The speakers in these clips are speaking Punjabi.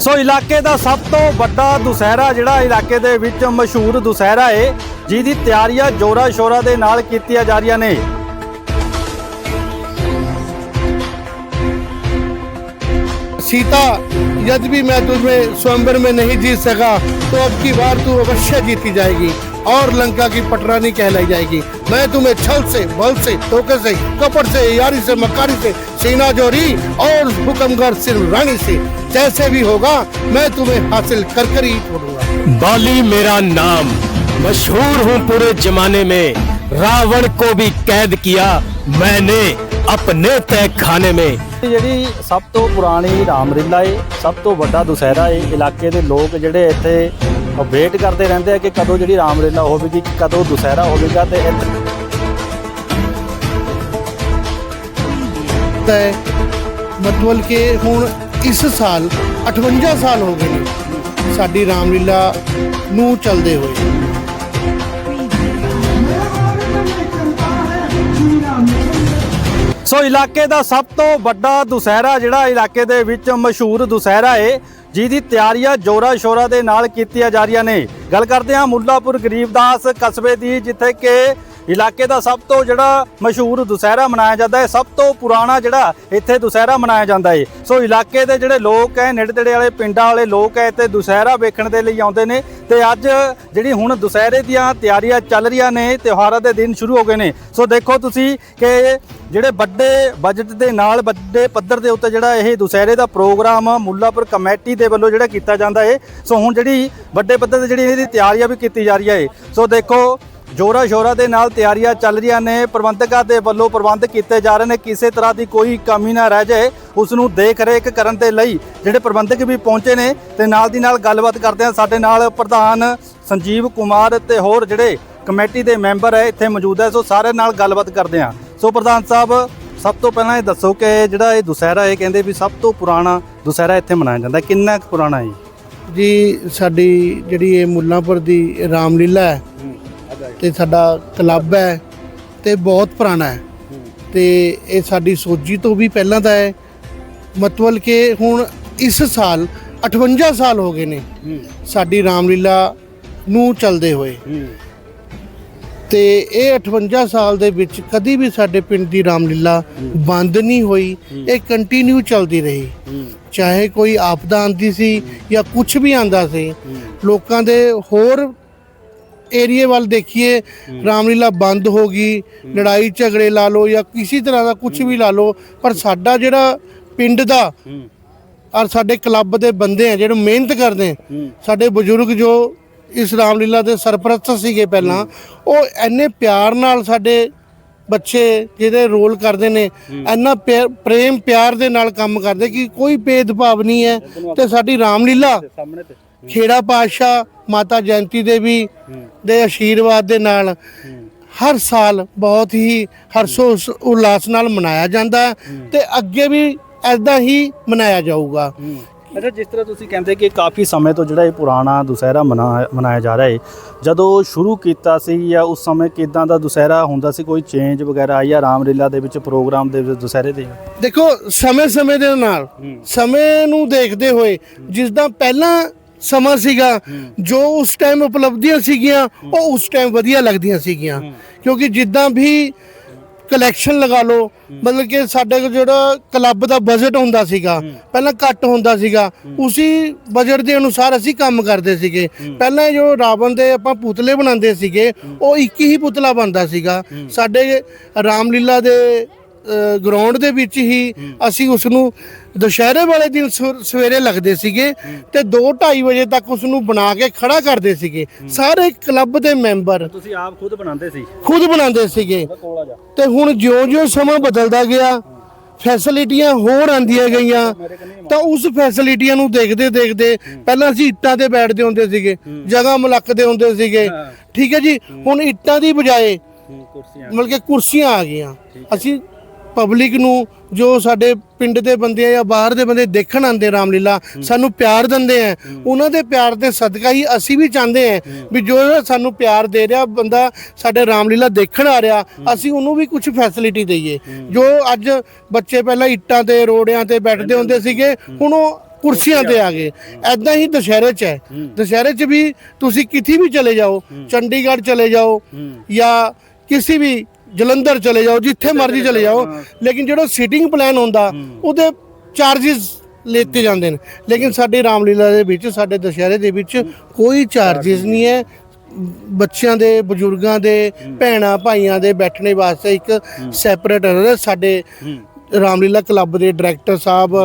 ਸੋ ਇਲਾਕੇ ਦਾ ਸਭ ਤੋਂ ਵੱਡਾ ਦੁਸਹਿਰਾ ਜਿਹੜਾ ਇਲਾਕੇ ਦੇ ਵਿੱਚ ਮਸ਼ਹੂਰ ਦੁਸਹਿਰਾ ਏ ਜਿਹਦੀ ਤਿਆਰੀਆਂ ਜੋਰਾ ਸ਼ੋਰਾ ਦੇ ਨਾਲ ਕੀਤੀਆਂ ਜਾ ਰਹੀਆਂ ਨੇ सीता यदि भी मैं तुझमें स्वयंवर में नहीं जीत सका तो अब की बार तू अवश्य जीती जाएगी और लंका की पटरानी कहलाई जाएगी मैं तुम्हें छल से बल से धोखे से कपट से यारी से मकारी से सीना जोरी और हुक्मगर सिर्फ रानी से जैसे भी होगा मैं तुम्हें हासिल कर कर ही छोड़ूंगा बाली मेरा नाम मशहूर हूँ पूरे जमाने में रावण को भी कैद किया मैंने अपने तय खाने में ਜਿਹੜੀ ਸਭ ਤੋਂ ਪੁਰਾਣੀ ਰਾਮਲੀਲਾ ਏ ਸਭ ਤੋਂ ਵੱਡਾ ਦੁਸਹਿਰਾ ਏ ਇਲਾਕੇ ਦੇ ਲੋਕ ਜਿਹੜੇ ਇੱਥੇ ਵੇਟ ਕਰਦੇ ਰਹਿੰਦੇ ਆ ਕਿ ਕਦੋਂ ਜਿਹੜੀ ਰਾਮਲੀਲਾ ਹੋਵੇਗੀ, ਕਦੋਂ ਦੁਸਹਿਰਾ ਹੋਵੇਗਾ ਤੇ ਇੱਥੇ ਤੈ ਮਤਲਬ ਕਿ ਹੁਣ ਇਸ ਸਾਲ 58 ਸਾਲ ਹੋ ਗਏ ਨੇ ਸਾਡੀ ਰਾਮਲੀਲਾ ਨੂੰ ਚੱਲਦੇ ਹੋਏ। ਸੋ ਇਲਾਕੇ ਦਾ ਸਭ ਤੋਂ ਵੱਡਾ ਦੁਸਹਿਰਾ ਜਿਹੜਾ ਇਲਾਕੇ ਦੇ ਵਿੱਚ ਮਸ਼ਹੂਰ ਦੁਸਹਿਰਾ ਏ, ਜਿਹਦੀ ਤਿਆਰੀਆਂ ਜੋਰਾ ਸ਼ੋਰਾ ਦੇ ਨਾਲ ਕੀਤੀਆਂ ਜਾ ਰਹੀਆਂ ਨੇ। ਗੱਲ ਕਰਦੇ ਹਾਂ ਮੁੱਲਾਪੁਰ ਗਰੀਬਦਾਸ ਕਸਬੇ ਦੀ, ਜਿੱਥੇ ਕਿ ਇਲਾਕੇ ਦਾ ਸਭ ਤੋਂ ਜਿਹੜਾ ਮਸ਼ਹੂਰ ਦੁਸਹਿਰਾ ਮਨਾਇਆ ਜਾਂਦਾ ਹੈ, ਸਭ ਤੋਂ ਪੁਰਾਣਾ ਜਿਹੜਾ ਇੱਥੇ ਦੁਸਹਿਰਾ ਮਨਾਇਆ ਜਾਂਦਾ ਹੈ। ਸੋ ਇਲਾਕੇ ਦੇ ਜਿਹੜੇ ਲੋਕ ਹੈ ਨੇੜੇ ਤੇੜੇ ਵਾਲੇ ਪਿੰਡਾਂ ਵਾਲੇ ਲੋਕ ਹੈ, ਇੱਥੇ ਦੁਸਹਿਰਾ ਵੇਖਣ ਦੇ ਲਈ ਆਉਂਦੇ ਨੇ ਤੇ ਅੱਜ ਜਿਹੜੀ ਹੁਣ ਦੁਸਹਿਰੇ ਦੀਆਂ ਤਿਆਰੀਆਂ ਚੱਲ ਰਹੀਆਂ ਨੇ, ਤਿਉਹਾਰਾਂ ਦੇ ਦਿਨ ਸ਼ੁਰੂ ਹੋ ਗਏ ਨੇ। ਸੋ ਦੇਖੋ ਤੁਸੀਂ ਕਿ ਜਿਹੜੇ ਵੱਡੇ ਬਜਟ ਦੇ ਨਾਲ ਵੱਡੇ ਪੱਧਰ ਦੇ ਉੱਤੇ ਜਿਹੜਾ ਇਹ ਦੁਸਹਿਰੇ ਦਾ ਪ੍ਰੋਗਰਾਮ ਮੁੱਲਾਪੁਰ ਕਮੇਟੀ ਦੇ ਵੱਲੋਂ ਜਿਹੜਾ ਕੀਤਾ ਜਾਂਦਾ ਹੈ, ਸੋ ਹੁਣ ਜਿਹੜੀ ਵੱਡੇ ਪੱਧਰ ਤੇ ਜਿਹੜੀ ਇਹਦੀ ਤਿਆਰੀਆਂ ਵੀ ਕੀਤੀ ਜਾ ਰਹੀ ਹੈ। ਸੋ ਦੇਖੋ ਜੋਰਾ ਸ਼ੋਰਾ ਦੇ ਨਾਲ ਤਿਆਰੀਆਂ ਚੱਲ ਰਹੀਆਂ ਨੇ। ਪ੍ਰਬੰਧਕਾਂ ਦੇ ਵੱਲੋਂ ਪ੍ਰਬੰਧ ਕੀਤੇ ਜਾ ਰਹੇ ਨੇ। ਕਿਸੇ ਤਰ੍ਹਾਂ ਦੀ ਕੋਈ ਕਮੀ ਨਾ ਰਹਿ ਜਾਏ। ਉਸ ਨੂੰ ਦੇਖ ਰੇਖ ਕਰਨ ਦੇ ਲਈ ਜਿਹੜੇ ਪ੍ਰਬੰਧਕ ਵੀ ਪਹੁੰਚੇ ਨੇ ਤੇ ਨਾਲ ਦੀ ਨਾਲ ਗੱਲਬਾਤ ਕਰਦੇ ਹਾਂ। ਸਾਡੇ ਨਾਲ ਪ੍ਰਧਾਨ ਸੰਜੀਵ ਕੁਮਾਰ ਤੇ ਹੋਰ ਜਿਹੜੇ ਕਮੇਟੀ ਦੇ ਮੈਂਬਰ ਹੈ, ਇੱਥੇ ਮੌਜੂਦ ਹੈ। ਸੋ ਸਾਰਿਆਂ ਨਾਲ ਗੱਲਬਾਤ ਕਰਦੇ ਹਾਂ। ਸੋ ਪ੍ਰਧਾਨ ਸਾਹਿਬ, ਸਭ ਤੋਂ ਪਹਿਲਾਂ ਇਹ ਦੱਸੋ ਕਿ ਜਿਹੜਾ ਇਹ ਦੁਸਹਿਰਾ ਇਹ ਕਹਿੰਦੇ ਵੀ ਸਭ ਤੋਂ ਪੁਰਾਣਾ ਦੁਸਹਿਰਾ ਇੱਥੇ ਮਨਾਇਆ ਜਾਂਦਾ। ਕਿੰਨਾ ਕੁ ਪੁਰਾਣਾ ਹੈ? ਜੀ, ਸਾਡੀ ਜਿਹੜੀ ਇਹ ਮੁੱਲਾਂਪੁਰ ਦੀ ਰਾਮਲੀਲਾ ਹੈ ਤੇ ਸਾਡਾ ਕਲੱਬ ਹੈ ਤੇ ਬਹੁਤ ਪੁਰਾਣਾ ਹੈ। ਤੇ ਇਹ ਸਾਡੀ ਸੋਜੀ ਤੋਂ ਵੀ ਪਹਿਲਾਂ ਦਾ ਹੈ। ਮਤਲਬ ਕਿ ਹੁਣ ਇਸ ਸਾਲ 58 ਸਾਲ ਹੋ ਗਏ ਨੇ ਸਾਡੀ ਰਾਮਲੀਲਾ ਨੂੰ ਚੱਲਦੇ ਹੋਏ। ਤੇ ਇਹ 58 ਸਾਲ ਦੇ ਵਿੱਚ ਕਦੀ ਵੀ ਸਾਡੇ ਪਿੰਡ ਦੀ ਰਾਮਲੀਲਾ ਬੰਦ ਨਹੀਂ ਹੋਈ। ਇਹ ਕੰਟੀਨਿਊ ਚੱਲਦੀ ਰਹੀ। ਚਾਹੇ ਕੋਈ ਆਪਦਾ ਆਂਦੀ ਸੀ ਜਾਂ ਕੁਝ ਵੀ ਆਂਦਾ ਸੀ, ਲੋਕਾਂ ਦੇ ਹੋਰ ਏਰੀਏ ਵੱਲ ਦੇਖੀਏ ਰਾਮਲੀਲਾ ਬੰਦ ਹੋ ਗਈ ਲੜਾਈ ਝਗੜੇ ਲਾ ਲਓ ਜਾਂ ਕਿਸੇ ਤਰ੍ਹਾਂ ਦਾ ਕੁਝ ਵੀ ਲਾ ਲਓ ਪਰ ਸਾਡਾ ਜਿਹੜਾ ਪਿੰਡ ਦਾ ਔਰ ਸਾਡੇ ਕਲੱਬ ਦੇ ਬੰਦੇ ਆ ਜਿਹੜੇ ਮਿਹਨਤ ਕਰਦੇ ਆ, ਸਾਡੇ ਬਜ਼ੁਰਗ ਜੋ ਇਸ ਰਾਮਲੀਲਾ ਦੇ ਸਰਪ੍ਰਸਤ ਸੀਗੇ ਪਹਿਲਾਂ ਉਹ ਐਨੇ ਪਿਆਰ ਨਾਲ ਸਾਡੇ ਬੱਚੇ ਜਿਹੜੇ ਰੋਲ ਕਰਦੇ ਨੇ ਪਿਆ- ਪ੍ਰੇਮ ਪਿਆਰ ਦੇ ਨਾਲ ਕੰਮ ਕਰਦੇ ਕਿ ਕੋਈ ਭੇਦਭਾਵ ਨਹੀਂ ਹੈ ਤੇ ਸਾਡੀ ਰਾਮਲੀਲਾ ਖੇੜਾ ਪਾਤਸ਼ਾਹ ਮਾਤਾ ਜੈਂਤੀ ਦੇਵੀ ਦੇ ਆਸ਼ੀਰਵਾਦ ਦੇ ਨਾਲ ਹਰ ਸਾਲ ਬਹੁਤ ਹੀ ਹਰਸ਼ੋ ਉਲਾਸ ਨਾਲ ਮਨਾਇਆ ਜਾਂਦਾ ਤੇ ਅੱਗੇ ਵੀ ਐਦਾਂ ਹੀ ਮਨਾਇਆ ਜਾਊਗਾ। ਅੱਛਾ ਜਿਸ ਤਰ੍ਹਾਂ ਤੁਸੀਂ ਕਹਿੰਦੇ ਕਿ ਕਾਫੀ ਸਮੇਂ ਤੋਂ ਜਿਹੜਾ ਇਹ ਪੁਰਾਣਾ ਦੁਸਹਿਰਾ ਮਨਾ- ਮਨਾਇਆ ਜਾ ਰਿਹਾ ਹੈ ਜਦੋਂ ਸ਼ੁਰੂ ਕੀਤਾ ਸੀ ਜਾਂ ਉਸ ਸਮੇਂ ਕਿਦਾਂ ਦਾ ਦੁਸਹਿਰਾ ਹੁੰਦਾ ਸੀ? ਕੋਈ ਚੇਂਜ ਵਗੈਰਾ ਆਈ ਜਾਂ ਰਾਮਲੀਲਾ ਦੇ ਵਿੱਚ ਪ੍ਰੋਗਰਾਮ ਦੇ ਵਿੱਚ ਦੁਸਹਿਰੇ ਦੇ? ਦੇਖੋ ਸਮੇਂ-ਸਮੇਂ ਦੇ ਨਾਲ ਸਮੇਂ ਨੂੰ ਦੇਖਦੇ ਹੋਏ ਜਿਸ ਦਾ ਪਹਿਲਾਂ ਸਮਾਂ ਸੀਗਾ ਜੋ ਉਸ ਟਾਈਮ ਉਪਲਬਧੀਆਂ ਸੀਗੀਆਂ ਉਹ ਉਸ ਟਾਈਮ ਵਧੀਆ ਲੱਗਦੀਆਂ ਸੀਗੀਆਂ। ਕਿਉਂਕਿ ਜਿੱਦਾਂ ਵੀ ਕਲੈਕਸ਼ਨ ਲਗਾ ਲਓ ਮਤਲਬ ਕਿ ਸਾਡੇ ਕੋਲ ਜਿਹੜਾ ਕਲੱਬ ਦਾ ਬਜਟ ਹੁੰਦਾ ਸੀਗਾ ਪਹਿਲਾਂ ਘੱਟ ਹੁੰਦਾ ਸੀਗਾ ਉਸੇ ਬਜਟ ਦੇ ਅਨੁਸਾਰ ਅਸੀਂ ਕੰਮ ਕਰਦੇ ਸੀਗੇ। ਪਹਿਲਾਂ ਜੋ ਰਾਵਣ ਦੇ ਆਪਾਂ ਪੁਤਲੇ ਬਣਾਉਂਦੇ ਸੀਗੇ ਉਹ ਇੱਕ ਹੀ ਪੁਤਲਾ ਬਣਦਾ ਸੀਗਾ। ਸਾਡੇ ਰਾਮਲੀਲਾ ਦੇ ਗਰਾਊਂਡ ਦੇ ਵਿੱਚ ਹੀ ਅਸੀਂ ਉਸ ਨੂੰ ਦੁਸ਼ਹਿਰੇ ਵਾਲੇ ਦਿਨ ਸਵ- ਸਵੇਰੇ ਲੱਗਦੇ ਸੀਗੇ ਤੇ 2:30 ਵਜੇ ਤੱਕ ਉਸ ਨੂੰ ਬਣਾ ਕੇ ਖੜਾ ਕਰਦੇ ਸੀਗੇ। ਸਾਰੇ ਕਲੱਬ ਦੇ ਮੈਂਬਰ ਤੁਸੀਂ ਆਪ ਖੁਦ ਬਣਾਉਂਦੇ ਸੀ? ਖੁਦ ਬਣਾਉਂਦੇ ਸੀਗੇ। ਕੋਲਾ ਜਾ। ਤੇ ਹੁਣ ਜਿਉਂ-ਜਿਉਂ ਸਮਾਂ ਬਦਲਦਾ ਗਿਆ ਫੈਸਿਲਿਟੀਆਂ ਹੋਰ ਆਂਦੀਆਂ ਗਈਆਂ ਤਾਂ ਉਸ ਫੈਸਿਲਿਟੀਆਂ ਨੂੰ ਦੇਖਦੇ ਦੇਖਦੇ ਪਹਿਲਾਂ ਅਸੀਂ ਇੱਟਾਂ ਤੇ ਬੈਠਦੇ ਹੁੰਦੇ ਸੀਗੇ ਜਗ੍ਹਾ ਮਲਕਦੇ ਹੁੰਦੇ ਸੀਗੇ। ਠੀਕ ਹੈ ਜੀ ਹੁਣ ਇੱਟਾਂ ਦੀ ਬਜਾਏ ਕੁਰਸੀਆਂ। ਮਤਲਬ ਕਿ ਕੁਰਸੀਆਂ ਆ ਗਈਆਂ। ਅਸੀਂ ਪਬਲਿਕ ਨੂੰ ਜੋ ਸਾਡੇ ਪਿੰਡ ਦੇ ਬੰਦੇ ਆ ਜਾਂ ਬਾਹਰ ਦੇ ਬੰਦੇ ਦੇਖਣ ਆਉਂਦੇ ਰਾਮਲੀਲਾ ਸਾਨੂੰ ਪਿਆਰ ਦਿੰਦੇ ਆ। ਉਹਨਾਂ ਦੇ ਪਿਆਰ ਦੇ ਸਦਕਾ ਹੀ ਅਸੀਂ ਵੀ ਚਾਹੁੰਦੇ ਆ ਵੀ ਜੋ ਸਾਨੂੰ ਪਿਆਰ ਦੇ ਰਿਹਾ ਬੰਦਾ ਸਾਡੇ ਰਾਮਲੀਲਾ ਦੇਖਣ ਆ ਰਿਹਾ ਅਸੀਂ ਉਹਨੂੰ ਵੀ ਕੁਝ ਫੈਸਿਲਿਟੀ ਦਈਏ। ਜੋ ਅੱਜ ਬੱਚੇ ਪਹਿਲਾਂ ਇੱਟਾਂ ਤੇ ਰੋੜਿਆਂ ਤੇ ਬੈਠਦੇ ਹੁੰਦੇ ਸੀਗੇ ਹੁਣ ਉਹ ਕੁਰਸੀਆਂ ਤੇ ਆ ਗਏ। ਐਦਾਂ ਹੀ ਦੁਸ਼ਹਿਰੇ 'ਚ ਹੈ। ਦੁਸ਼ਹਿਰੇ 'ਚ ਵੀ ਤੁਸੀਂ ਕਿਤੇ ਵੀ ਚਲੇ ਜਾਓ ਚੰਡੀਗੜ੍ਹ ਚਲੇ ਜਾਓ ਜਾਂ ਕਿਸੇ ਵੀ ਜਲੰਧਰ ਚਲੇ ਜਾਓ ਜਿੱਥੇ ਮਰਜ਼ੀ ਚਲੇ ਜਾਓ ਲੇਕਿਨ ਜਿਹੜਾ ਸੀਟਿੰਗ ਪਲਾਨ ਹੁੰਦਾ ਉਹਦੇ ਚਾਰजेस ਲੇਤੇ ਜਾਂਦੇ ਨੇ। ਲੇਕਿਨ ਸਾਡੇ ਰਾਮਲੀਲਾ ਦੇ ਵਿੱਚ ਸਾਡੇ ਦੁਸ਼ਹਿਰੇ ਦੇ ਵਿੱਚ ਕੋਈ ਚਾਰजेस ਨਹੀਂ ਹੈ। ਬੱਚਿਆਂ ਦੇ ਬਜ਼ੁਰਗਾਂ ਦੇ ਭੈਣਾ ਭਾਈਆਂ ਦੇ ਬੈਠਣੇ ਵਾਸਤੇ ਇੱਕ ਸੈਪਰੇਟ ਸਾਡੇ ਰਾਮਲੀਲਾ ਕਲੱਬ ਦੇ ਡਾਇਰੈਕਟਰ ਸਾਹਿਬ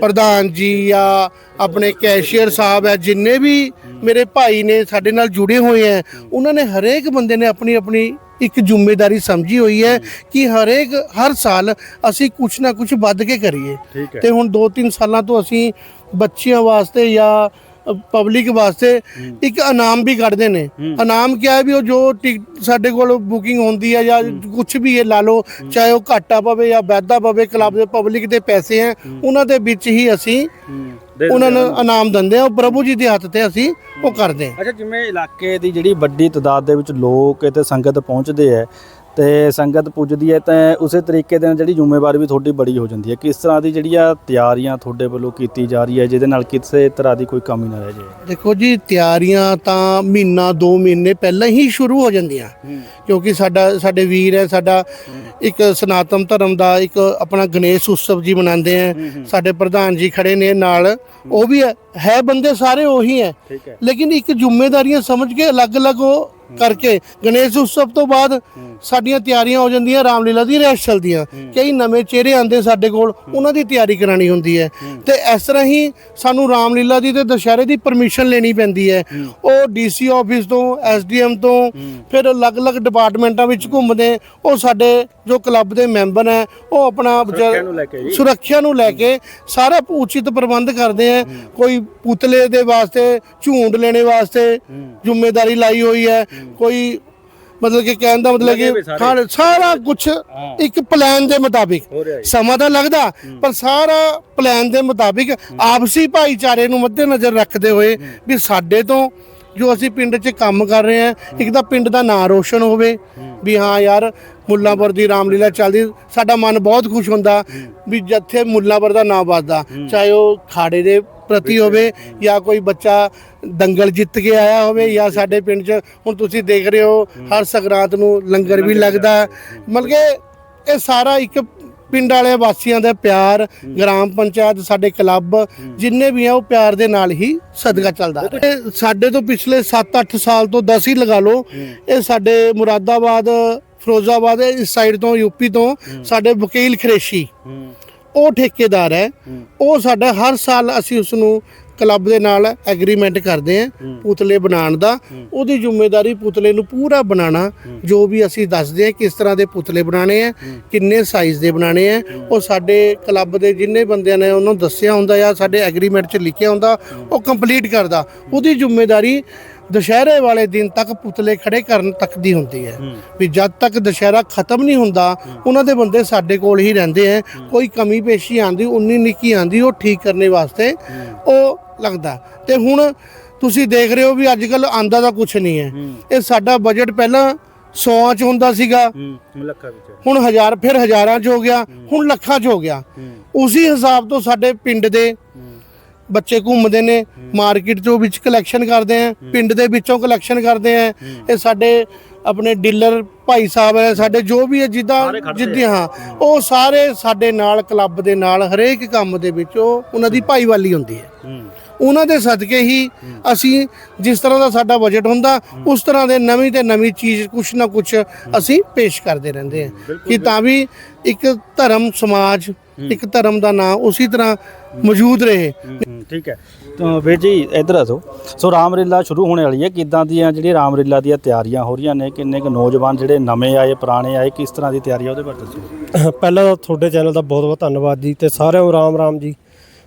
ਪ੍ਰਧਾਨ ਜੀ ਆ ਆਪਣੇ ਕੈਸ਼ੀਅਰ ਸਾਹਿਬ ਹੈ ਜਿੰਨੇ ਵੀ ਮੇਰੇ ਭਾਈ ਨੇ ਸਾਡੇ ਨਾਲ ਜੁੜੇ ਹੋਏ ਆ ਉਹਨਾਂ ਨੇ ਹਰੇਕ ਬੰਦੇ ਨੇ ਆਪਣੀ ਆਪਣੀ ਇੱਕ ਜ਼ਿੰਮੇਵਾਰੀ ਸਮਝੀ ਹੋਈ ਹੈ ਕਿ ਹਰੇਕ ਹਰ ਸਾਲ ਅਸੀਂ ਕੁਝ ਨਾ ਕੁਝ ਵੱਧ ਕੇ ਕਰੀਏ। ਤੇ ਹੁਣ 2-3 ਸਾਲਾਂ ਤੋਂ ਅਸੀਂ ਬੱਚਿਆਂ ਵਾਸਤੇ ਜਾਂ ਪਬਲਿਕ ਵਾਸਤੇ ਇੱਕ ਇਨਾਮ ਵੀ ਕੱਢਦੇ ਨੇ। ਇਨਾਮ ਕੀ ਹੈ ਵੀ ਉਹ ਜੋ ਟਿਕਟ ਸਾਡੇ ਕੋਲ ਬੁਕਿੰਗ ਹੁੰਦੀ ਹੈ ਜਾਂ ਕੁਝ ਵੀ ਇਹ ਲਾ ਲਓ ਚਾਹੇ ਉਹ ਘਾਟਾ ਪਵੇ ਜਾਂ ਵਾਧਾ ਪਵੇ ਕਲੱਬ ਦੇ ਪਬਲਿਕ ਦੇ ਪੈਸੇ ਹੈ। ਉਹਨਾਂ ਦੇ ਵਿੱਚ ਹੀ ਅਸੀਂ ਉਹਨਾਂ ਨੂੰ ਇਨਾਮ ਦਿੰਦੇ ਆ ਉਹ ਪ੍ਰਭੂ ਜੀ ਦੇ ਹੱਥ ਤੇ ਅਸੀਂ ਉਹ ਕਰਦੇ ਹਾਂ ਅੱਛਾ ਜਿਵੇਂ ਇਲਾਕੇ ਦੀ ਜਿਹੜੀ ਵੱਡੀ ਤਦਾਦ ਦੇ ਵਿੱਚ ਲੋਕ ਤੇ ਸੰਗਤ ਪਹੁੰਚਦੇ ਹੈ ਤੇ ਸੰਗਤ ਪੁੱਜਦੀ ਹੈ ਤਾਂ ਉਸੇ ਤਰੀਕੇ ਦੇ ਨਾਲ ਜਿਹੜੀ ਜ਼ਿੰਮੇਵਾਰੀ ਵੀ ਤੁਹਾਡੀ ਬੜੀ ਹੋ ਜਾਂਦੀ ਹੈ ਕਿਸ ਤਰ੍ਹਾਂ ਦੀ ਜਿਹੜੀਆਂ ਤਿਆਰੀਆਂ ਤੁਹਾਡੇ ਵੱਲੋਂ ਕੀਤੀ ਜਾ ਰਹੀ ਹੈ ਜਿਹਦੇ ਨਾਲ ਕਿਸੇ ਤਰ੍ਹਾਂ ਦੀ ਕੋਈ ਕਮੀ ਨਾ ਰਹਿ ਜਾਏ। ਦੇਖੋ ਜੀ ਤਿਆਰੀਆਂ ਤਾਂ ਮਹੀਨਾ 2 ਮਹੀਨੇ ਪਹਿਲਾਂ ਹੀ ਸ਼ੁਰੂ ਹੋ ਜਾਂਦੀਆਂ। ਕਿਉਂਕਿ ਸਾਡਾ ਸਾਡੇ ਵੀਰ ਹੈ ਸਾਡਾ ਇੱਕ ਸਨਾਤਨ ਧਰਮ ਦਾ ਇੱਕ ਆਪਣਾ ਗਣੇਸ਼ ਉਤਸਵ ਜੀ ਮਨਾਉਂਦੇ ਆ। ਸਾਡੇ ਪ੍ਰਧਾਨ ਜੀ ਖੜੇ ਨੇ ਨਾਲ। ਉਹ ਵੀ ਹੈ- ਬੰਦੇ ਸਾਰੇ ਉਹੀ ਹੈ। ਲੇਕਿਨ ਇੱਕ ਜ਼ਿੰਮੇਵਾਰੀਆਂ ਸਮਝ ਕੇ ਅਲੱਗ-ਅਲੱਗ ਉਹ ਕਰਕੇ ਗਣੇਸ਼ ਉਤਸਵ ਤੋਂ ਬਾਅਦ ਸਾਡੀਆਂ ਤਿਆਰੀਆਂ ਹੋ ਜਾਂਦੀਆਂ ਰਾਮਲੀਲਾ ਦੀ ਰੈਸ ਚਲਦੀਆਂ। ਕਈ ਨਵੇਂ ਚਿਹਰੇ ਆਉਂਦੇ ਸਾਡੇ ਕੋਲ ਉਹਨਾਂ ਦੀ ਤਿਆਰੀ ਕਰਾਣੀ ਹੁੰਦੀ ਹੈ। ਤੇ ਇਸ ਤਰ੍ਹਾਂ ਹੀ ਸਾਨੂੰ ਰਾਮਲੀਲਾ ਦੀ ਤੇ ਦੁਸ਼ਹਿਰੇ ਦੀ ਪਰਮਿਸ਼ਨ ਲੈਣੀ ਪੈਂਦੀ ਹੈ। ਉਹ ਡੀਸੀ ਆਫਿਸ ਤੋਂ ਐਸਡੀਐਮ ਤੋਂ ਫਿਰ ਅਲੱਗ-ਅਲੱਗ ਡਿਪਾਰਟਮੈਂਟਾਂ ਵਿੱਚ ਘੁੰਮਦੇ ਉਹ ਸਾਡੇ ਜੋ ਕਲੱਬ ਦੇ ਮੈਂਬਰ ਹੈ ਉਹ ਆਪਣਾ। ਸੁਰੱਖਿਆ ਨੂੰ ਲੈ ਕੇ ਸਾਰਾ ਉਚਿਤ ਪ੍ਰਬੰਧ ਕਰਦੇ ਆ ਕੋਈ ਪੁਤਲੇ ਦੇ ਵਾਸਤੇ ਝੂੰਡ ਲੈਣੇ ਵਾਸਤੇ ਜ਼ਿੰਮੇਵਾਰੀ ਲਾਈ ਹੋਈ ਹੈ। ਕੋਈ ਮਤਲਬ ਕਿ ਕਹਿਣ ਦਾ ਮਤਲਬ ਕਿ ਸਾਰੇ। ਕੁਝ ਇੱਕ ਪਲਾਨ ਦੇ ਮੁਤਾਬਿਕ। ਸਮਾਂ ਤਾਂ ਲੱਗਦਾ ਪਰ ਸਾਰਾ ਪਲਾਨ ਦੇ ਮੁਤਾਬਿਕ ਆਪਸੀ ਭਾਈਚਾਰੇ ਨੂੰ ਮੱਦੇ ਨਜ਼ਰ ਰੱਖਦੇ ਹੋਏ ਵੀ ਸਾਡੇ ਤੋਂ ਜੋ ਅਸੀਂ ਪਿੰਡ 'ਚ ਕੰਮ ਕਰ ਰਹੇ ਹਾਂ ਇੱਕ ਤਾਂ ਪਿੰਡ ਦਾ ਨਾਂ ਰੋਸ਼ਨ ਹੋਵੇ ਵੀ ਹਾਂ ਯਾਰ ਮੁੱਲਾਂਪੁਰ ਦੀ ਰਾਮਲੀਲਾ ਚੱਲਦੀ ਸਾਡਾ ਮਨ ਬਹੁਤ ਖੁਸ਼ ਹੁੰਦਾ ਵੀ ਜਿੱਥੇ ਮੁੱਲਾਂਪੁਰ ਦਾ ਨਾਂ ਵੱਜਦਾ ਚਾਹੇ ਉਹ ਖਾੜੇ ਦੇ ਪ੍ਰਤੀ ਹੋਵੇ ਜਾਂ ਕੋਈ ਬੱਚਾ ਦੰਗਲ ਜਿੱਤ ਕੇ ਆਇਆ ਹੋਵੇ ਜਾਂ ਸਾਡੇ ਪਿੰਡ 'ਚ ਹੁਣ ਤੁਸੀਂ ਦੇਖ ਰਹੇ ਹੋ ਹਰ ਸੰਗਰਾਂਦ ਨੂੰ ਲੰਗਰ ਵੀ ਲੱਗਦਾ। ਮਤਲਬ ਕਿ ਇਹ ਸਾਰਾ ਇੱਕ ਪਿੰਡ ਵਾਲੇ ਵਾਸੀਆਂ ਦਾ ਪਿਆਰ ਗ੍ਰਾਮ ਪੰਚਾਇਤ ਸਾਡੇ ਕਲੱਬ ਜਿੰਨੇ ਵੀ ਆ ਉਹ ਪਿਆਰ ਦੇ ਨਾਲ ਹੀ ਸਦਕਾ ਚੱਲਦਾ ਸਾਡੇ ਤੋਂ ਪਿਛਲੇ 7-8 ਸਾਲ ਤੋਂ 10 ਹੀ ਲਗਾ ਲਓ ਇਹ ਸਾਡੇ ਮੁਰਾਦਾਬਾਦ ਫਿਰੋਜ਼ਾਬਾਦ ਇਸ ਸਾਈਡ ਤੋਂ ਯੂਪੀ ਤੋਂ ਸਾਡੇ ਵਕੀਲ ਖਰੇਸ਼ੀ। ਉਹ ਠੇਕੇਦਾਰ ਹੈ ਉਹ ਸਾਡਾ ਹਰ ਸਾਲ ਅਸੀਂ ਉਸ ਨੂੰ ਕਲੱਬ ਦੇ ਨਾਲ ਐਗਰੀਮੈਂਟ ਕਰਦੇ ਹਾਂ ਪੁਤਲੇ ਬਣਾਉਣ ਦਾ। ਉਹਦੀ ਜ਼ਿੰਮੇਵਾਰੀ ਪੁਤਲੇ ਨੂੰ ਪੂਰਾ ਬਣਾਉਣਾ ਜੋ ਵੀ ਅਸੀਂ ਦੱਸਦੇ ਹਾਂ ਕਿਸ ਤਰ੍ਹਾਂ ਦੇ ਪੁਤਲੇ ਬਣਾਉਣੇ ਆ ਕਿੰਨੇ ਸਾਈਜ਼ ਦੇ ਬਣਾਉਣੇ ਆ ਉਹ ਸਾਡੇ ਕਲੱਬ ਦੇ ਜਿੰਨੇ ਬੰਦਿਆਂ ਨੇ ਉਹਨੂੰ ਦੱਸਿਆ ਹੁੰਦਾ ਜਾਂ ਸਾਡੇ ਐਗਰੀਮੈਂਟ 'ਚ ਲਿਖਿਆ ਹੁੰਦਾ ਉਹ ਕੰਪਲੀਟ ਕਰਦਾ। ਉਹਦੀ ਜ਼ਿੰਮੇਵਾਰੀ ਦੁਸ਼ਹਿਰੇ ਵਾਲੇ ਦਿਨ ਤੱਕ ਪੁਤਲੇ ਖੜੇ ਕਰਨ ਤੱਕ ਦੀ ਹੁੰਦੀ ਹੈ। ਵੀ ਜਦ ਤੱਕ ਦੁਸ਼ਹਿਰਾ ਖਤਮ ਨਹੀਂ ਹੁੰਦਾ ਉਹਨਾਂ ਦੇ ਬੰਦੇ ਸਾਡੇ ਕੋਲ ਹੀ ਰਹਿੰਦੇ ਆ ਕੋਈ ਕਮੀ ਪੇਸ਼ੀ ਆਂਦੀ ਉਨੀ ਨਿੱਕੀ ਆਂਦੀ ਉਹ ਠੀਕ ਕਰਨੇ ਵਾਸਤੇ ਉਹ ਲੱਗਦਾ। ਤੇ ਹੁਣ ਤੁਸੀਂ ਦੇਖ ਰਹੇ ਹੋ ਵੀ ਅੱਜ ਕੱਲ ਆਂਦਾ ਦਾ ਕੁਝ ਨਹੀਂ ਹੈ। ਇਹ ਸਾਡਾ ਬਜਟ ਪਹਿਲਾਂ 100 ਚ ਹੁੰਦਾ ਸੀਗਾ। ਲੱਖਾਂ ਵਿੱਚ। ਹੁਣ ਹਜ਼ਾਰ ਫਿਰ ਹਜ਼ਾਰਾਂ ਚ ਹੋ ਗਿਆ ਹੁਣ ਲੱਖਾਂ ਚ ਹੋ ਗਿਆ। ਉਸੇ ਹਿਸਾਬ ਤੋਂ ਸਾਡੇ ਪਿੰਡ ਦੇ ਬੱਚੇ ਘੁੰਮਦੇ ਨੇ ਮਾਰਕੀਟ ਚੋਂ ਵਿੱਚ ਕਲੈਕਸ਼ਨ ਕਰਦੇ ਆ ਪਿੰਡ ਦੇ ਵਿੱਚੋਂ ਕਲੈਕਸ਼ਨ ਕਰਦੇ ਆ। ਇਹ ਸਾਡੇ ਆਪਣੇ ਡੀਲਰ ਭਾਈ ਸਾਹਿਬ ਹੈ ਸਾਡੇ ਜੋ ਵੀ ਹੈ ਜਿੱਦਾਂ ਜਿੱਦੀ ਹਾਂ ਉਹ ਸਾਰੇ ਸਾਡੇ ਨਾਲ ਕਲੱਬ ਦੇ ਨਾਲ ਹਰੇਕ ਕੰਮ ਦੇ ਵਿੱਚ ਉਹ ਉਹਨਾਂ ਦੀ ਭਾਈਵਾਲੀ ਹੁੰਦੀ ਹੈ। ਉਹਨਾਂ ਦੇ ਸਦਕੇ ਹੀ ਅਸੀਂ ਜਿਸ ਤਰ੍ਹਾਂ ਦਾ ਸਾਡਾ ਬਜਟ ਹੁੰਦਾ ਉਸ ਤਰ੍ਹਾਂ ਦੇ ਨਵੀਂ ਤੇ ਨਵੀਂ ਚੀਜ਼ ਕੁਛ ਨਾ ਕੁਛ ਅਸੀਂ ਪੇਸ਼ ਕਰਦੇ ਰਹਿੰਦੇ ਹਾਂ। ਕਿ ਤਾਂ ਵੀ ਇੱਕ ਧਰਮ ਸਮਾਜ ਇੱਕ ਧਰਮ ਦਾ ਨਾਂ ਉਸੇ ਤਰ੍ਹਾਂ ਮੌਜੂਦ ਰਹੇ। ਠੀਕ ਹੈ। ਤਾਂ ਵੀਰ ਜੀ ਇੱਧਰ ਆ ਜਾਓ। ਸੋ ਰਾਮਲੀਲਾ ਸ਼ੁਰੂ ਹੋਣੇ ਵਾਲੀ ਹੈ ਕਿਦਾਂ ਦੀਆਂ ਜਿਹੜੀ ਰਾਮਲੀਲਾ ਦੀਆਂ ਤਿਆਰੀਆਂ ਹੋ ਰਹੀਆਂ ਨੇ ਕਿੰਨੇ ਕੁ ਨੌਜਵਾਨ ਜਿਹੜੇ ਨਵੇਂ ਆਏ ਪੁਰਾਣੇ ਆਏ ਕਿਸ ਤਰ੍ਹਾਂ ਦੀ ਤਿਆਰੀ ਆ ਉਹਦੇ ਬਾਰੇ ਦੱਸੋ। ਪਹਿਲਾਂ ਤਾਂ ਤੁਹਾਡੇ ਚੈਨਲ ਦਾ ਬਹੁਤ ਬਹੁਤ ਧੰਨਵਾਦ ਜੀ ਤੇ ਸਾਰਿਆਂ ਨੂੰ ਰਾਮ ਰਾਮ ਜੀ।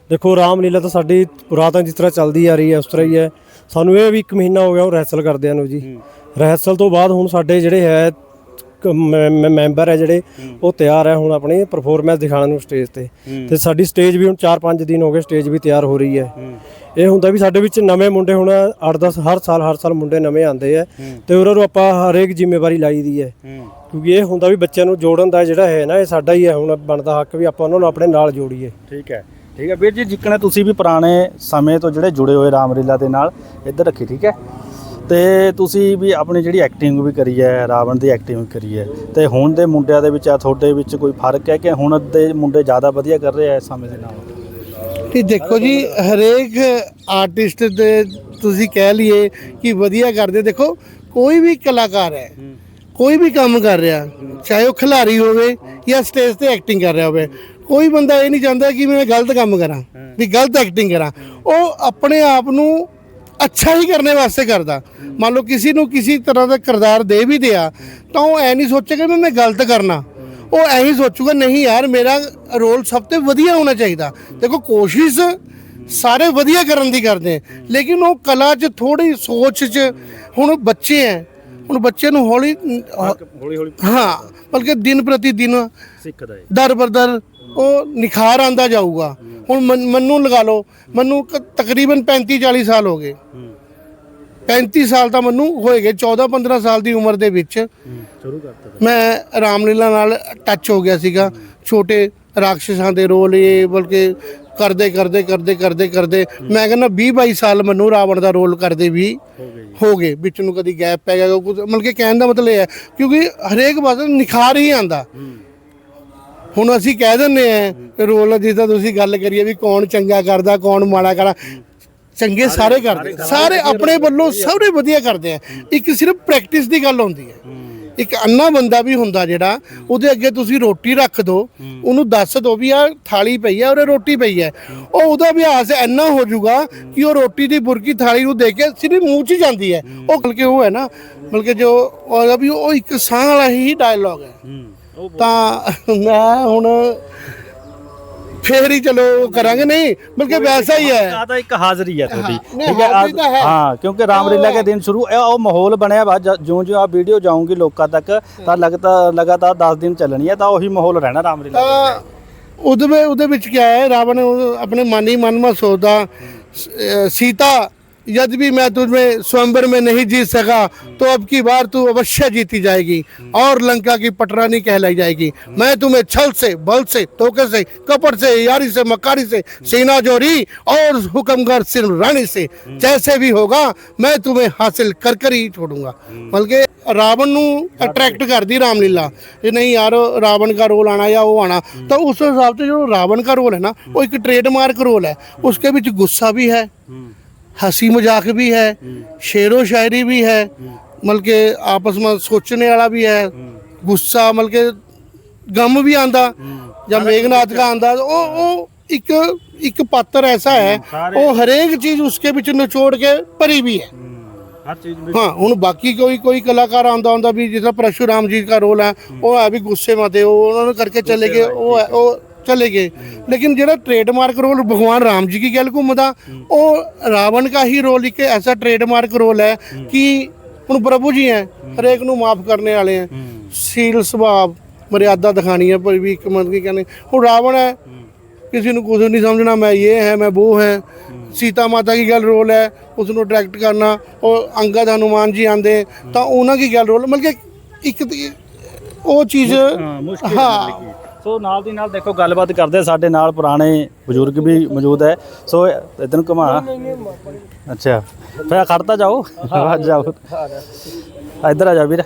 ਦੇਖੋ ਰਾਮਲੀਲਾ ਤਾਂ ਸਾਡੀ ਪੁਰਾਤਨ ਜਿਸ ਤਰ੍ਹਾਂ ਚੱਲਦੀ ਆ ਰਹੀ ਹੈ ਉਸ ਤਰ੍ਹਾਂ ਹੀ ਹੈ। ਸਾਨੂੰ ਇਹ ਵੀ ਇੱਕ ਮਹੀਨਾ ਹੋ ਗਿਆ ਉਹ ਰੈਸਲ ਕਰਦਿਆਂ ਨੂੰ ਜੀ। ਰੈਸਲ ਤੋਂ ਬਾਅਦ ਹੁਣ ਸਾਡੇ ਜਿਹੜੇ ਹੈ ਮੈਂਬਰ ਹੈ ਜਿਹੜੇ ਉਹ ਤਿਆਰ ਹੈ ਹੁਣ ਆਪਣੀ ਪਰਫਾਰਮੈਂਸ ਦਿਖਾਉਣ ਨੂੰ ਸਟੇਜ ਤੇ। ਤੇ ਸਾਡੀ ਸਟੇਜ ਵੀ ਹੁਣ 4-5 ਦਿਨ ਹੋ ਗਏ ਸਟੇਜ ਵੀ ਤਿਆਰ ਹੋ ਰਹੀ ਹੈ। ਇਹ ਹੁੰਦਾ ਵੀ ਸਾਡੇ ਵਿੱਚ ਨਵੇਂ ਮੁੰਡੇ ਹੁਣ 8-10 ਹਰ ਸਾਲ ਹਰ ਸਾਲ ਮੁੰਡੇ ਨਵੇਂ ਆਉਂਦੇ ਆ। ਤੇ ਉਹਨਾਂ ਨੂੰ ਆਪਾਂ ਹਰੇਕ ਜ਼ਿੰਮੇਵਾਰੀ ਲਾਈ ਦੀ ਹੈ। ਕਿਉਂਕਿ ਇਹ ਹੁੰਦਾ ਵੀ ਬੱਚਿਆਂ ਨੂੰ ਜੋੜਨ ਦਾ ਜਿਹੜਾ ਹੈ ਨਾ ਇਹ ਸਾਡਾ ਹੀ ਹੈ ਹੁਣ ਬਣਦਾ ਹੱਕ ਵੀ ਆਪਾਂ ਉਹਨਾਂ ਨੂੰ ਆਪਣੇ ਨਾਲ ਜੋੜੀਏ। ਠੀਕ ਹੈ। ਠੀਕ ਹੈ ਵੀਰ ਜੀ ਜਿੱਕਣੇ ਤੁਸੀਂ ਵੀ ਪੁਰਾਣੇ ਸਮੇਂ ਤੋਂ ਜਿਹੜੇ ਜੁੜੇ ਹੋਏ ਰਾਮਲੀਲਾ ਦੇ ਨਾਲ ਇੱਧਰ ਰੱਖੀ ਠੀਕ ਹੈ? ਤੇ ਤੁਸੀਂ ਵੀ ਆਪਣੀ ਜਿਹੜੀ ਐਕਟਿੰਗ ਵੀ ਕਰੀ ਹੈ ਰਾਵਣ ਦੀ ਐਕਟਿੰਗ ਵੀ ਕਰੀ ਹੈ ਤੇ ਹੁਣ ਦੇ ਮੁੰਡਿਆਂ ਦੇ ਵਿੱਚ ਆ ਤੁਹਾਡੇ ਵਿੱਚ ਕੋਈ ਫ਼ਰਕ ਹੈ ਕਿ ਹੁਣ ਦੇ ਮੁੰਡੇ ਜ਼ਿਆਦਾ ਵਧੀਆ ਕਰ ਰਹੇ ਆ ਇਸ ਸਮੇਂ ਦੇ ਨਾਲ? ਤੇ ਦੇਖੋ ਜੀ ਹਰੇਕ ਆਰਟਿਸਟ ਦੇ ਤੁਸੀਂ ਕਹਿ ਲਈਏ ਕਿ ਵਧੀਆ ਕਰਦੇ ਦੇਖੋ ਕੋਈ ਵੀ ਕਲਾਕਾਰ ਹੈ ਕੋਈ ਵੀ ਕੰਮ ਕਰ ਰਿਹਾ ਚਾਹੇ ਉਹ ਖਿਲਾੜੀ ਹੋਵੇ ਜਾਂ ਸਟੇਜ ਤੇ ਐਕਟਿੰਗ ਕਰ ਰਿਹਾ ਹੋਵੇ ਕੋਈ ਬੰਦਾ ਇਹ ਨਹੀਂ ਚਾਹੁੰਦਾ ਕਿ ਮੈਂ ਗਲਤ ਕੰਮ ਕਰਾਂ ਵੀ ਗਲਤ ਐਕਟਿੰਗ ਕਰਾਂ। ਉਹ ਆਪਣੇ ਆਪ ਨੂੰ ਅੱਛਾ ਹੀ ਕਰਨੇ ਵਾਸਤੇ ਕਰਦਾ। ਮੰਨ ਲਓ ਕਿਸੇ ਨੂੰ ਕਿਸੇ ਤਰ੍ਹਾਂ ਦਾ ਕਿਰਦਾਰ ਦੇ ਵੀ ਦਿਆ ਤਾਂ ਉਹ ਐ ਨਹੀਂ ਸੋਚੇਗਾ ਵੀ ਮੈਂ ਗਲਤ ਕਰਨਾ। ਉਹ ਐਂ ਹੀ ਸੋਚੂਗਾ ਨਹੀਂ ਯਾਰ ਮੇਰਾ ਰੋਲ ਸਭ ਤੋਂ ਵਧੀਆ ਹੋਣਾ ਚਾਹੀਦਾ। ਦੇਖੋ ਕੋਸ਼ਿਸ਼ ਸਾਰੇ ਵਧੀਆ ਕਰਨ ਦੀ ਕਰਦੇ ਹੈ, ਲੇਕਿਨ ਉਹ ਕਲਾ 'ਚ ਥੋੜੀ ਸੋਚ 'ਚ ਹੁਣ ਬੱਚੇ ਐ। ਹੁਣ ਬੱਚੇ ਨੂੰ ਹੌਲੀ ਹੌਲੀ ਹੌਲੀ। ਹਾਂ ਬਲਕਿ ਦਿਨ ਪ੍ਰਤੀ ਦਿਨ ਸਿੱਖਦਾ ਹੈ ਦਰ ਬਰ ਦਰ ਉਹ ਨਿਖਾਰ ਆਂਦਾ ਜਾਊਗਾ। ਹੁਣ ਮਨ- ਲਗਾ ਲਓ ਮੈਨੂੰ ਤਕਰੀਬਨ 35 40 ਸਾਲ ਹੋ ਗਏ। 35 ਸਾਲ ਤਾਂ ਮੈਨੂੰ ਹੋਏ ਗਏ 14 15 ਸਾਲ ਦੀ ਉਮਰ ਦੇ ਵਿੱਚ। ਸ਼ੁਰੂ ਕਰਤਾ ਮੈਂ ਰਾਮਲੀਲਾ ਨਾਲ ਟੱਚ ਹੋ ਗਿਆ ਸੀਗਾ। ਛੋਟੇ ਰਾਖਸ਼ਾਂ ਦੇ ਰੋਲ ਇਹ ਬਲਕਿ ਕਰਦੇ ਕਰਦੇ ਕਰਦੇ ਕਰਦੇ ਕਰਦੇ। ਮੈਂ ਕਹਿੰਦਾ 20 22 ਸਾਲ ਮੈਨੂੰ ਰਾਵਣ ਦਾ ਰੋਲ ਕਰਦੇ ਵੀ ਹੋ ਗਏ ਵਿੱਚ ਨੂੰ ਕਦੀ ਗੈਪ ਪੈ ਗਿਆ ਕੁਝ ਮਤਲਬ ਕਿ ਕਹਿਣ ਦਾ ਮਤਲਬ ਇਹ ਹੈ ਕਿਉਂਕਿ ਹਰੇਕ ਪਾਸੇ ਨਿਖਾਰ ਹੀ ਆਂਦਾ ਹੁਣ ਅਸੀਂ ਕਹਿ ਦਿੰਨੇ ਆ ਰੋਲ ਜਿੱਦਾਂ ਤੁਸੀਂ ਗੱਲ ਕਰੀਏ ਵੀ ਕੌਣ ਚੰਗਾ ਕਰਦਾ ਕੌਣ ਮਾੜਾ ਕਰਦਾ। ਚੰਗੇ ਸਾਰੇ ਕਰਦੇ ਸਾਰੇ ਆਪਣੇ ਵੱਲੋਂ ਸਾਰੇ ਵਧੀਆ ਕਰਦੇ ਆ। ਇੱਕ ਸਿਰਫ ਪ੍ਰੈਕਟਿਸ ਦੀ ਗੱਲ ਹੁੰਦੀ ਹੈ। ਇੱਕ ਅੰਨਾ ਬੰਦਾ ਵੀ ਹੁੰਦਾ ਜਿਹੜਾ ਉਹਦੇ ਅੱਗੇ ਤੁਸੀਂ ਰੋਟੀ ਰੱਖ ਦੋ ਉਹਨੂੰ ਦੱਸ ਦੋ ਵੀ ਆ ਥਾਲੀ ਪਈ ਹੈ ਔਰ ਰੋਟੀ ਪਈ ਹੈ ਉਹ ਉਹਦਾ ਅਭਿਆਸ ਇੰਨਾ ਹੋ ਜਾਊਗਾ ਕਿ ਉਹ ਰੋਟੀ ਦੀ ਬੁਰਕੀ ਥਾਲੀ ਨੂੰ ਦੇਖ ਕੇ ਸਿਰਫ ਮੂੰਹ 'ਚ ਜਾਂਦੀ ਹੈ। ਉਹ ਬਲਕਿ ਉਹ ਹੈ ਨਾ ਬਲਕਿ ਜੋ ਉਹਦਾ ਵੀ ਉਹ ਇੱਕ ਸਾਹ ਵਾਲਾ ਹੀ ਡਾਇਲੌਗ ਹੈ। ਤਾਂ ਮੈਂ ਹੁਣ ਫੇਰ ਹੀ ਚਲੋ ਕਰਾਂਗੇ ਨਹੀਂ ਬਲਕਿ ਵੈਸਾ ਹੀ ਹੈ ਜ਼ਿਆਦਾ ਇੱਕ ਹਾਜ਼ਰੀ ਹੈ ਤੁਹਾਡੀ ਨਹੀਂ, ਹੈ। ਹਾਂ ਕਿਉਂਕਿ ਰਾਮਲੀਲਾ ਕੇ ਦਿਨ ਸ਼ੁਰੂ ਇਹ ਉਹ ਮਾਹੌਲ ਬਣਿਆ ਵਾ ਜ- ਜਿਉਂ ਜਿਉਂ ਆ ਵੀਡੀਓ ਜਾਊਂਗੀ ਲੋਕਾਂ ਤੱਕ ਤਾਂ ਲਗਾਤਾਰ ਲਗਾਤਾਰ 10 ਦਿਨ ਚੱਲਣੀ ਹੈ ਤਾਂ ਉਹੀ ਮਾਹੌਲ ਰਹਿਣਾ ਰਾਮਲੀਲਾ ਦਾ। ਤਾਂ ਉਹਦੇ ਵਿੱਚ- ਉਹਦੇ ਕਿਆ ਹੈ ਰਾਵਣ ਆਪਣੇ ਮਨ ਹੀ ਮਨ ਮਾ ਸੀਤਾ यदि भी मैं तुझमें स्वयंवर में नहीं जीत सका तो अब की बार तू अवश्य जीती जाएगी और लंका की पटरानी कहलाई जाएगी मैं तुम्हें छल से बल से धोखे से कपट से यारी से मकारी से सीना जोरी और हुक्मगर सिर रानी से जैसे भी होगा मैं तुम्हें हासिल कर कर ही छोड़ूंगा बल्कि ਰਾਵਣ ਨੂੰ ਅਟਰੈਕਟ ਕਰਦੀ ਰਾਮਲੀਲਾ ਇਹ ਨਹੀਂ ਯਾਰ ਰਾਵਣ ਦਾ ਰੋਲ ਆਣਾ ਜਾਂ ਉਹ ਆਣਾ ਤਾਂ ਉਸ ਹਿਸਾਬ ਤੇ ਜੋ ਰਾਵਣ ਦਾ ਰੋਲ ਹੈ ਨਾ ਉਹ ਇੱਕ ਟ੍ਰੇਡਮਾਰਕ ਰੋਲ ਹੈ ਉਸਕੇ ਵਿੱਚ ਗੁੱਸਾ भी है हंसी मजाक भी है शेरो शायरी भी है मतलब के आपस में सोचने वाला भी है गुस्सा मतलब के गम भी आंदा ਜਾਂ ਮੇਘਨਾਥ ਦਾ ਆਂਦਾ ਉਹ ਉਹ ਇੱਕ ਇੱਕ ਪਾਤਰ ਐਸਾ ਹੈ ਉਹ ਹਰੇਕ ਚੀਜ਼ ਉਸਕੇ ਵਿੱਚ ਨਿਚੋੜ ਕੇ ਭਰੀ ਵੀ ਹੈ ਹਰ ਚੀਜ਼ हाँ ਹੁਣ ਬਾਕੀ ਕੋਈ ਕੋਈ ਕਲਾਕਾਰ ਆਉਂਦਾ ਹੁੰਦਾ ਵੀ ਜਿਸ ਤਰ੍ਹਾਂ ਪਰਸ਼ੂਰਾਮ ਜੀ ਦਾ ਰੋਲ ਹੈ ਉਹ ਹੈ ਵੀ ਗੁੱਸੇ ਮਤੇ ਉਹ ਉਹਨਾਂ ਨੂੰ ਕਰਕੇ ਚਲੇ ਗਏ ਉਹ ਹੈ- ਉਹ ਚਲੇ ਗਏ। ਲੇਕਿਨ ਜਿਹੜਾ ਟ੍ਰੇਡਮਾਰਕ ਰੋਲ ਭਗਵਾਨ ਰਾਮ ਜੀ ਕੀ ਗੱਲ ਘੁੰਮਦਾ? ਉਹ ਰਾਵਣ ਦਾ ਹੀ ਰੋਲ ਇੱਕ ਐਸਾ ਟ੍ਰੇਡਮਾਰਕ ਰੋਲ ਹੈ ਕਿ ਹੁਣ ਪ੍ਰਭੂ ਜੀ ਹੈ ਹਰੇਕ ਨੂੰ ਮਾਫ ਕਰਨੇ ਵਾਲੇ ਹੈ। ਸੀਲ ਸੁਭਾਅ ਮਰਿਆਦਾ ਦਿਖਾਣੀ ਹੈ ਪਰ ਵੀ ਇੱਕ ਮਤ ਕੀ ਕਹਿੰਦੇ ਹੁਣ ਰਾਵਣ ਹੈ। किसी ਨੂੰ ਕੁਝ ਨਹੀਂ ਸਮਝਣਾ ਮੈਂ ਇਹ ਹੈ ਮੈਂ ਉਹ ਹੈ। ਸੀਤਾ ਮਾਤਾ ਕੀ ਗੱਲ ਰੋਲ ਹੈ? ਉਸ ਨੂੰ ਡਾਇਰੈਕਟ ਕਰਨਾ ਉਹ ਅੰਗਦ ਹਨੂਮਾਨ ਜੀ ਆਂਦੇ ਤਾਂ ਉਹਨਾਂ ਕੀ ਗੱਲ ਰੋਲ ਮਤਲਬ ਕਿ ਇੱਕ ਉਹ ਚੀਜ਼ ਹਾਂ ਮੁਸ਼ਕਿਲ ਹਾਂ ਹਾਂ। ਸੋ ਨਾਲ ਦੀ ਨਾਲ ਦੇਖੋ ਗੱਲਬਾਤ ਕਰਦੇ ਸਾਡੇ ਨਾਲ ਪੁਰਾਣੇ ਬਜ਼ੁਰਗ ਵੀ ਮੌਜੂਦ ਹੈ। ਸੋ ਇਧਰ ਨੂੰ ਘੁਮਾ। ਅੱਛਾ, ਫਿਰ ਖੜਤਾ ਜਾਓ। ਆ ਜਾਓ। ਇੱਧਰ ਆ ਜਾ ਵੀਰ।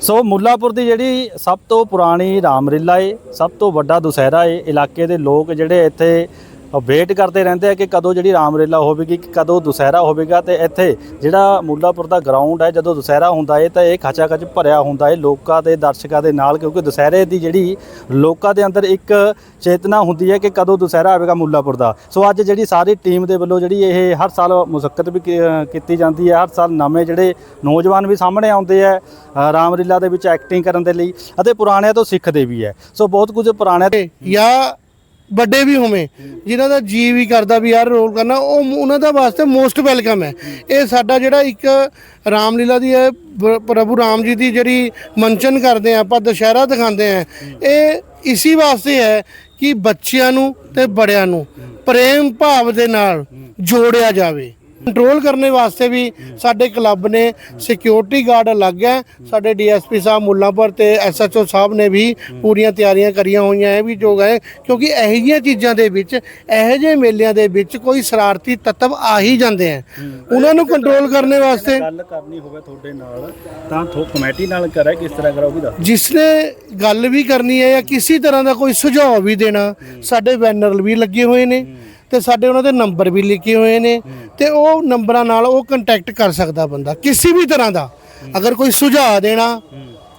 ਸੋ ਮੁੱਲਾਪੁਰ ਦੀ ਜਿਹੜੀ ਸਭ ਤੋਂ ਪੁਰਾਣੀ ਰਾਮਲੀਲਾ ਏ, ਸਭ ਤੋਂ ਵੱਡਾ ਦੁਸਹਿਰਾ ਏ, ਇਲਾਕੇ ਦੇ ਲੋਕ ਜਿਹੜੇ ਇੱਥੇ ਵੇਟ ਕਰਦੇ ਰਹਿੰਦੇ ਆ ਕਿ ਕਦੋਂ ਜਿਹੜੀ ਰਾਮਲੀਲਾ ਹੋਵੇਗੀ, ਕਿ ਕਦੋਂ ਦੁਸਹਿਰਾ ਹੋਵੇਗਾ ਤੇ ਇੱਥੇ ਜਿਹੜਾ ਮੁੱਲਾਪੁਰ ਦਾ ਗਰਾਊਂਡ ਹੈ, ਜਦੋਂ ਦੁਸਹਿਰਾ ਹੁੰਦਾ ਏ ਤਾਂ ਇਹ ਖਚਾ ਖਚ ਭਰਿਆ ਹੁੰਦਾ ਹੈ ਲੋਕਾਂ ਦੇ ਦਰਸ਼ਕਾਂ ਦੇ ਨਾਲ, ਕਿਉਂਕਿ ਦੁਸਹਿਰੇ ਦੀ ਜਿਹੜੀ ਲੋਕਾਂ ਦੇ ਅੰਦਰ ਇੱਕ ਚੇਤਨਾ ਹੁੰਦੀ ਹੈ ਕਿ ਕਦੋਂ ਦੁਸਹਿਰਾ ਆਵੇਗਾ ਮੁੱਲਾਪੁਰ ਦਾ। ਸੋ ਅੱਜ ਜਿਹੜੀ ਸਾਰੀ ਟੀਮ ਦੇ ਵੱਲੋਂ ਜਿਹੜੀ ਇਹ ਹਰ ਸਾਲ ਮੁਸ਼ੱਕਤ ਵੀ ਕੀਤੀ ਜਾਂਦੀ ਹੈ, ਹਰ ਸਾਲ ਨਵੇਂ ਜਿਹੜੇ ਨੌਜਵਾਨ ਵੀ ਸਾਹਮਣੇ ਆਉਂਦੇ ਆ ਰਾਮਲੀਲਾ ਦੇ ਵਿੱਚ ਐਕਟਿੰਗ ਕਰਨ ਦੇ ਲਈ ਅਤੇ ਪੁਰਾਣਿਆਂ ਤੋਂ ਸਿੱਖਦੇ ਵੀ ਹੈ। ਸੋ ਬਹੁਤ ਕੁਝ ਪੁਰਾਣਿਆਂ ਤੋਂ ਜਾਂ ਵੱਡੇ ਵੀ ਹੋਵੇ, ਜਿਨ੍ਹਾਂ ਦਾ ਜੀ ਵੀ ਕਰਦਾ ਵੀ ਯਾਰ ਰੋਲ ਕਰਨਾ, ਉਹ ਉਹਨਾਂ ਦਾ ਵਾਸਤੇ ਮੋਸਟ ਵੈਲਕਮ ਹੈ। ਇਹ ਸਾਡਾ ਜਿਹੜਾ ਇੱਕ ਰਾਮਲੀਲਾ ਦੀ ਹੈ ਪ੍ਰਭੂ ਰਾਮ ਜੀ ਦੀ ਜਿਹੜੀ ਮੰਚਨ ਕਰਦੇ ਆ ਆਪਾਂ ਦੁਸ਼ਹਿਰਾ ਦਿਖਾਉਂਦੇ ਆ ਇਹ ਇਸੀ ਵਾਸਤੇ ਹੈ ਕਿ ਬੱਚਿਆਂ ਨੂੰ ਤੇ ਬੜਿਆਂ ਨੂੰ ਪ੍ਰੇਮ ਭਾਵ ਦੇ ਨਾਲ ਜੋੜਿਆ ਜਾਵੇ। ਕੰਟਰੋਲ ਕਰਨ ਵਾਸਤੇ ਵੀ ਸਾਡੇ ਕਲੱਬ ਨੇ ਸਿਕਿਉਰਿਟੀ ਗਾਰਡ ਅਲੱਗ ਹੈ। ਸਾਡੇ ਡੀਐਸਪੀ ਸਾਹਿਬ ਮੁੱਲਾਂਪੁਰ ਤੇ ਐਸਐਚਓ ਸਾਹਿਬ ਨੇ ਵੀ ਪੂਰੀਆਂ ਤਿਆਰੀਆਂ ਕਰੀਆਂ ਹੋਈਆਂ। ਹੈ ਵੀ ਜੋ ਹੈ ਕਿਉਂਕਿ ਇਹੋ ਜਿਹੀਆਂ ਚੀਜ਼ਾਂ ਦੇ ਵਿੱਚ ਇਹੋ ਜਿਹੇ ਮੇਲਿਆਂ ਦੇ ਵਿੱਚ ਕੋਈ ਸ਼ਰਾਰਤੀ ਤੱਤਵ ਆ ਹੀ ਜਾਂਦੇ ਆ ਉਹਨਾਂ ਨੂੰ ਕੰਟਰੋਲ ਕਰਨ ਵਾਸਤੇ ਗੱਲ ਕਰਨੀ ਹੋਵੇ ਤੁਹਾਡੇ ਨਾਲ ਤਾਂ ਥੋ ਕਮੇਟੀ ਨਾਲ ਕਰੇ ਕਿਸ ਤਰ੍ਹਾਂ ਕਰੋ ਵੀ ਦੱਸ। ਜਿਸ ਨੇ ਗੱਲ ਵੀ ਕਰਨੀ ਹੈ ਜਾਂ ਕਿਸੇ ਤਰ੍ਹਾਂ ਦਾ ਕੋਈ ਸੁਝਾਅ ਵੀ ਦੇਣਾ ਸਾਡੇ ਬੈਨਰ ਵੀ ਲੱਗੇ ਹੋਏ ਨੇ। ਤੇ ਸਾਡੇ ਉਹਨਾਂ ਦੇ ਨੰਬਰ ਵੀ ਲਿਖੇ ਹੋਏ ਨੇ ਤੇ ਉਹ ਨੰਬਰਾਂ ਨਾਲ ਉਹ ਕੰਟੈਕਟ ਕਰ ਸਕਦਾ ਬੰਦਾ ਕਿਸੇ ਵੀ ਤਰ੍ਹਾਂ ਦਾ। ਅਗਰ ਕੋਈ ਸੁਝਾਅ ਦੇਣਾ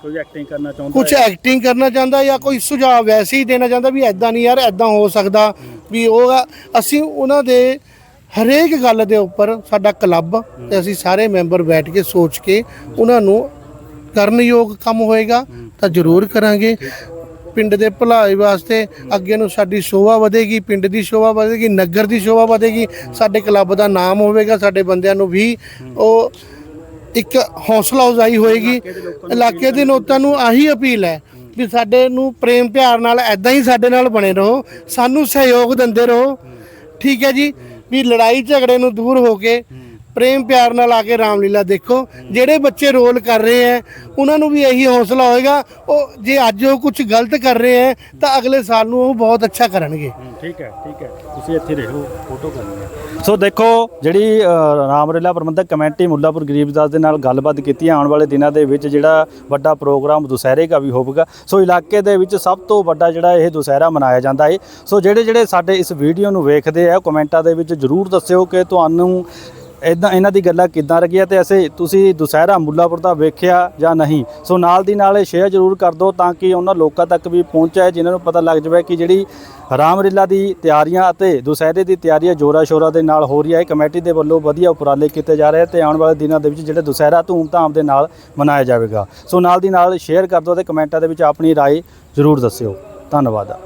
ਕੋਈ ਐਕਟਿੰਗ ਕਰਨਾ ਚਾਹੁੰਦਾ ਕੁਝ ਐਕਟਿੰਗ ਕਰਨਾ ਚਾਹੁੰਦਾ ਜਾਂ ਕੋਈ ਸੁਝਾਅ ਵੈਸੇ ਹੀ ਦੇਣਾ ਚਾਹੁੰਦਾ ਵੀ ਐਦਾਂ ਨਹੀਂ ਯਾਰ ਐਦਾਂ ਹੋ ਸਕਦਾ ਵੀ ਉਹ ਅਸੀਂ ਉਹਨਾਂ ਦੇ ਹਰੇਕ ਗੱਲ ਦੇ ਉੱਪਰ ਸਾਡਾ ਕਲੱਬ ਤੇ ਅਸੀਂ ਸਾਰੇ ਮੈਂਬਰ ਬੈਠ ਕੇ ਸੋਚ ਕੇ ਉਹਨਾਂ ਨੂੰ ਕਰਨ ਯੋਗ ਕੰਮ ਹੋਏਗਾ ਤਾਂ ਜ਼ਰੂਰ ਕਰਾਂਗੇ। ਪਿੰਡ ਦੇ ਭਲਾਈ ਵਾਸਤੇ ਅੱਗੇ ਨੂੰ ਸਾਡੀ ਸ਼ੋਭਾ ਵਧੇਗੀ, ਪਿੰਡ ਦੀ ਸ਼ੋਭਾ ਵਧੇਗੀ, ਨਗਰ ਦੀ ਸ਼ੋਭਾ ਵਧੇਗੀ, ਸਾਡੇ ਕਲੱਬ ਦਾ ਨਾਮ ਹੋਵੇਗਾ, ਸਾਡੇ ਬੰਦਿਆਂ ਨੂੰ ਵੀ ਉਹ ਇੱਕ ਹੌਸਲਾ ਅਫਜ਼ਾਈ ਹੋਏਗੀ। ਇਲਾਕੇ ਦੇ ਲੋਕਾਂ ਨੂੰ ਆਹੀ ਅਪੀਲ ਹੈ ਵੀ ਸਾਡੇ ਨੂੰ ਪ੍ਰੇਮ ਪਿਆਰ ਨਾਲ ਐਦਾਂ ਹੀ ਸਾਡੇ ਨਾਲ ਬਣੇ ਰਹੋ, ਸਾਨੂੰ ਸਹਿਯੋਗ ਦਿੰਦੇ ਰਹੋ। ਠੀਕ ਹੈ ਜੀ, ਵੀ ਲੜਾਈ ਝਗੜੇ ਨੂੰ ਦੂਰ ਹੋ ਕੇ ਪ੍ਰੇਮ ਪਿਆਰ ਨਾਲ ਆ ਕੇ ਰਾਮਲੀਲਾ ਦੇਖੋ। ਜਿਹੜੇ ਬੱਚੇ ਰੋਲ ਕਰ ਰਹੇ ਹੈ ਉਹਨਾਂ ਨੂੰ ਵੀ ਇਹੀ ਹੌਸਲਾ ਹੋਏਗਾ, ਉਹ ਜੇ ਅੱਜ ਉਹ ਕੁਝ ਗਲਤ ਕਰ ਰਹੇ ਹੈ ਤਾਂ ਅਗਲੇ ਸਾਲ ਨੂੰ ਉਹ ਬਹੁਤ ਅੱਛਾ ਕਰਨਗੇ। ਠੀਕ ਹੈ ਠੀਕ ਹੈ ਤੁਸੀਂ ਇੱਥੇ ਰਹੋ ਫੋਟੋ ਕਰਨੀ ਹੈ ਸੋ ਦੇਖੋ, ਜਿਹੜੀ ਰਾਮਲੀਲਾ ਪ੍ਰਬੰਧਕ ਕਮੇਟੀ ਮੁੱਲਾਪੁਰ ਗਰੀਬਦਾਸ ਦੇ ਨਾਲ ਗੱਲਬਾਤ ਕੀਤੀ ਹੈ ਆਉਣ ਵਾਲੇ ਦਿਨਾਂ ਦੇ ਵਿੱਚ ਜਿਹੜਾ ਵੱਡਾ ਪ੍ਰੋਗਰਾਮ ਦੁਸਹਿਰੇ ਦਾ ਵੀ ਹੋਵੇਗਾ ਸੋ ਇਲਾਕੇ ਦੇ ਵਿੱਚ ਸਭ ਤੋਂ ਵੱਡਾ ਜਿਹੜਾ ਇਹ ਦੁਸਹਿਰਾ ਮਨਾਇਆ ਜਾਂਦਾ ਹੈ ਸੋ ਜਿਹੜੇ ਜਿਹੜੇ ਸਾਡੇ ਇਸ ਵੀਡੀਓ ਨੂੰ ਵੇਖਦੇ ਆ ਕਮੈਂਟਾਂ ਦੇ ਵਿੱਚ ਜਰੂਰ ਦੱਸਿਓ ਕਿ ਤੁਹਾਨੂੰ ਇਦਾਂ ਇਹਨਾਂ ਦੀ ਗੱਲਾਂ ਕਿੱਦਾਂ ਲੱਗੀਆਂ ਤੇ ਅਸੀਂ ਤੁਸੀਂ ਦੁਸਹਿਰਾ ਮੁੱਲਾਪੁਰ ਦਾ ਵੇਖਿਆ ਜਾਂ ਨਹੀਂ ਸੋ ਨਾਲ ਦੀ ਨਾਲ ਸ਼ੇਅਰ ਜਰੂਰ ਕਰ ਦਿਓ ਤਾਂ ਕਿ ਉਹਨਾਂ ਲੋਕਾਂ ਤੱਕ ਵੀ ਪਹੁੰਚੇ ਜਿਨ੍ਹਾਂ ਨੂੰ ਪਤਾ ਲੱਗ ਜਾਵੇ ਕਿ ਜਿਹੜੀ ਰਾਮਲੀਲਾ ਦੀ ਤਿਆਰੀਆਂ ਅਤੇ ਦੁਸਹਿਰੇ ਦੀ ਤਿਆਰੀਆਂ ਜੋਰਾ ਸ਼ੋਰਾ ਦੇ ਨਾਲ ਹੋ ਰਹੀ ਹੈ ਇਹ ਕਮੇਟੀ ਦੇ ਵੱਲੋਂ ਵਧੀਆ ਉਪਰਾਲੇ ਕੀਤੇ ਜਾ ਰਹੇ ਤੇ ਆਉਣ ਵਾਲੇ ਦਿਨਾਂ ਦੇ ਵਿੱਚ ਜਿਹੜੇ ਦੁਸਹਿਰਾ ਧੂਮ-ਧਾਮ ਦੇ ਨਾਲ ਮਨਾਇਆ ਜਾਵੇਗਾ ਸੋ ਨਾਲ ਦੀ ਨਾਲ ਸ਼ੇਅਰ ਕਰ ਦਿਓ ਤੇ ਕਮੈਂਟਾਂ ਦੇ ਵਿੱਚ ਆਪਣੀ رائے ਜਰੂਰ ਦੱਸਿਓ ਧੰਨਵਾਦ